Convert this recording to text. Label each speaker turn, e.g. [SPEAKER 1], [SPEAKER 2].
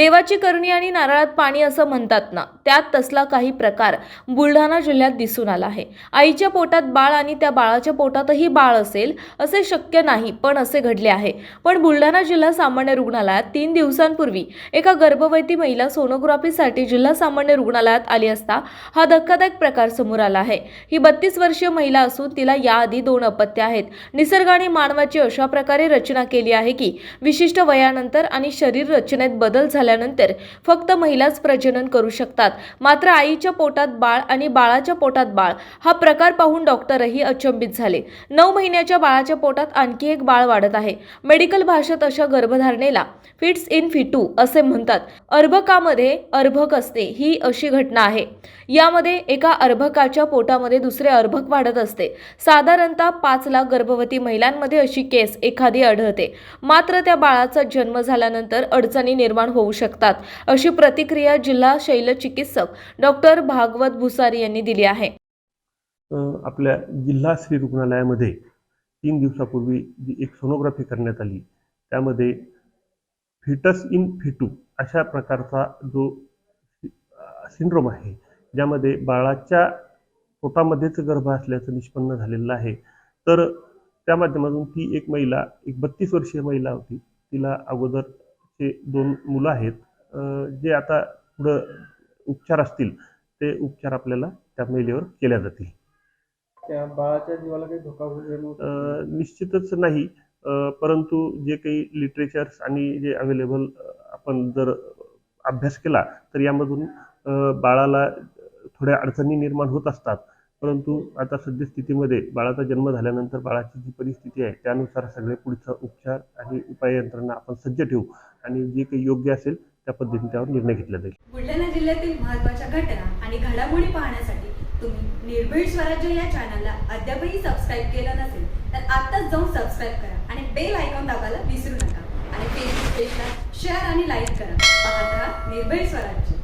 [SPEAKER 1] देवाची करणी आणि नारळात पाणी असं म्हणतात ना त्यात तसला काही प्रकार बुलढाणा जिल्ह्यात दिसून आला आहे. आईच्या पोटात बाळ आणि त्या बाळाच्या पोटातही बाळ असेल असे शक्य नाही पण असे घडले आहे. पण बुलढाणा जिल्हा सामान्य रुग्णालयात तीन दिवसांपूर्वी एका गर्भवती महिला सोनोग्राफीसाठी जिल्हा सामान्य रुग्णालयात आली असता हा धक्कादायक प्रकार समोर आला आहे. ही बत्तीस वर्षीय महिला असून तिला याआधी दोन अपत्य आहेत. निसर्गाने मानवाची अशा प्रकारे रचना केली आहे की विशिष्ट वयानंतर आणि शरीर रचनेत बदल झाला झाल्यानंतर फक्त महिलाच प्रजनन करू शकतात. मात्र आईच्या पोटात बाळ आणि बाळाच्या पोटात बाळ हा प्रकार पाहून डॉक्टरही अचंबित झाले. नऊ महिन्याच्या बाळाच्या पोटात आणखी एक बाळ वाढत आहे. मेडिकल भाषेत अशा गर्भधारणेला फिट्स इन फिटू असे म्हणतात. अर्भकामध्ये अर्भक असते ही अशी घटना आहे. यामध्ये एका अर्भकाच्या पोटामध्ये दुसरे अर्भक वाढत असते. साधारणतः पाच लाख गर्भवती महिलांमध्ये अशी केस एखादी आढळते. मात्र त्या बाळाचा जन्म झाल्यानंतर अडचणी निर्माण होऊ शकतात अशी प्रतिक्रिया जिल्हा शैलचिकित्सक डॉक्टर भागवत भुसारी यांनी दिली आहे.
[SPEAKER 2] आपल्या जिल्हा श्री रुग्णालयामध्ये तीन दिवसापूर्वी जी एक सोनोग्राफी करण्यात आली त्यामध्ये फिटस इन फिटू अशा प्रकारचा जो सिंड्रोम आहे ज्यामध्ये बाळाच्या पोटामध्येच गर्भ असल्याचं निष्पन्न झालेलं आहे. तर त्या माध्यमातून ती एक महिला एक बत्तीस वर्षीय महिला होती तिला अगोदर अगोदरचे दोन मुलं आहेत. जे आता पुढं उपचार असतील ते उपचार आपल्याला त्या महिलेवर केल्या जातील.
[SPEAKER 3] त्या बाळाच्या जीवाला काही धोका
[SPEAKER 2] अ, निश्चितच नाही. परंतु जे काही लिटरेचर्स आणि जे अवेलेबल आपण जर अभ्यास केला तर यामधून बाळाला थोड्या अडचणी निर्माण होत असतात. परंतु आता सद्यस्थितीमध्ये बाळाचा जन्म झाल्यानंतर बाळाची जी परिस्थिती आहे त्यानुसार सगळे पुढचा उपचार आणि उपाय यंत्रणा आपण सज्ज ठेवू. आणि जे काही योग्य असेल त्या पद्धतीने त्यावर निर्णय घेतला जाईल.
[SPEAKER 4] बुलढाणा जिल्ह्यातील महत्त्वाच्या घटना आणि घडामोडी पाहण्यासाठी तुम्ही निर्भीड स्वराज्य या चॅनलला अद्यापही सबस्क्राईब केलं नसेल तर आत्ताच जाऊन सबस्क्राईब करा आणि बेल आयकॉन दाबायला विसरू नका. आणि फेसबुक पेजला शेअर आणि लाईक करा. पाहत राहा निर्भीड स्वराज्य.